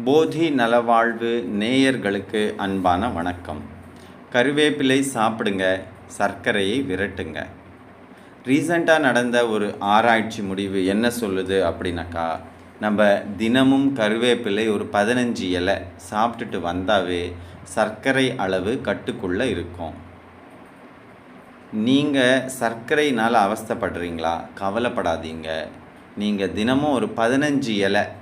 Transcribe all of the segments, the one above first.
போதி நலவாழ்வு நேயர்களுக்கு அன்பான வணக்கம். கருவேப்பிலை சாப்பிடுங்க சர்க்கரையை விரட்டுங்க. ரீசண்டாக நடந்த ஒரு ஆராய்ச்சி முடிவு என்ன சொல்லுது அப்படின்னாக்கா நம்ம தினமும் கருவேப்பிலை ஒரு பதினஞ்சு இலை சாப்பிட்டுட்டு வந்தாவே சர்க்கரை அளவு கட்டுக்குள்ளே இருக்கும். நீங்கள் சர்க்கரையினால் அவஸ்தைப்படுறீங்களா? கவலைப்படாதீங்க. நீங்கள் தினமும் ஒரு பதினஞ்சு இலை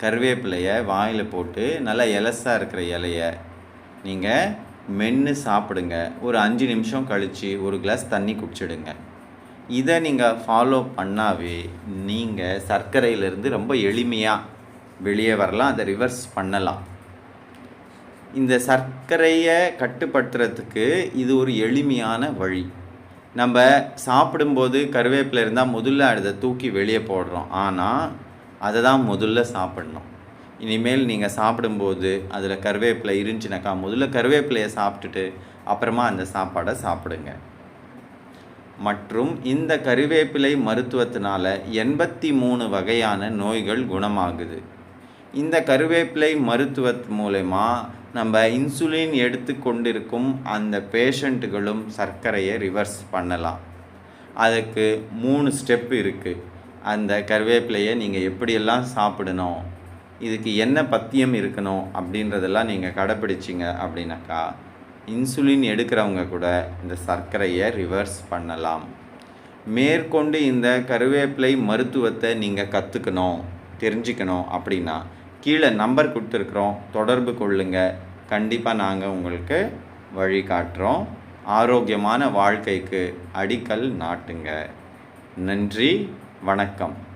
கருவேப்பிலையை வாயில் போட்டு நல்லா எலசாக இருக்கிற இலைய நீங்கள் மென்று சாப்பிடுங்க. ஒரு அஞ்சு நிமிஷம் கழித்து ஒரு கிளாஸ் தண்ணி குடிச்சிடுங்க. இதை நீங்கள் ஃபாலோ பண்ணாவே நீங்கள் சர்க்கரையிலேருந்து ரொம்ப எளிமையாக வெளியே வரலாம் அதை ரிவர்ஸ் பண்ணலாம். இந்த சர்க்கரையை கட்டுப்படுத்துறதுக்கு இது ஒரு எளிமையான வழி. நம்ம சாப்பிடும்போது கருவேப்பிலை இருந்தால் முதல்ல அதை தூக்கி வெளியே போடுறோம். ஆனால் அதை தான் முதல்ல சாப்பிடணும். இனிமேல் நீங்கள் சாப்பிடும்போது அதில் கருவேப்பிலை இருந்துச்சுனாக்கா முதல்ல கருவேப்பிலையை சாப்பிட்டுட்டு அப்புறமா அந்த சாப்பாடை சாப்பிடுங்க. மற்றும் இந்த கருவேப்பிலை மருத்துவத்தினால எண்பத்தி மூணு வகையான நோய்கள் குணமாகுது. இந்த கருவேப்பிலை மருத்துவத் மூலயமா நம்ம இன்சுலின் எடுத்து கொண்டிருக்கும் அந்த பேஷண்ட்டுகளும் சர்க்கரையை ரிவர்ஸ் பண்ணலாம். அதுக்கு மூணு ஸ்டெப் இருக்குது அந்த கருவேப்பிலையை நீங்கள் எப்படியெல்லாம் சாப்பிடணும் இதுக்கு என்ன பத்தியம் இருக்கணும் அப்படின்றதெல்லாம் நீங்கள் கடைப்பிடிச்சிங்க அப்படின்னாக்கா இன்சுலின் எடுக்கிறவங்க கூட இந்த சர்க்கரையை ரிவர்ஸ் பண்ணலாம். மேற்கொண்டு இந்த கருவேப்பிலை மருத்துவத்தை நீங்கள் கற்றுக்கணும் தெரிஞ்சுக்கணும் அப்படின்னா கீழே நம்பர் கொடுத்துருக்குறோம் தொடர்பு கொள்ளுங்க. கண்டிப்பாக நாங்கள் உங்களுக்கு வழி காட்டுறோம் ஆரோக்கியமான வாழ்க்கைக்கு அடிக்கல் நாட்டுங்க. நன்றி வணக்கம்.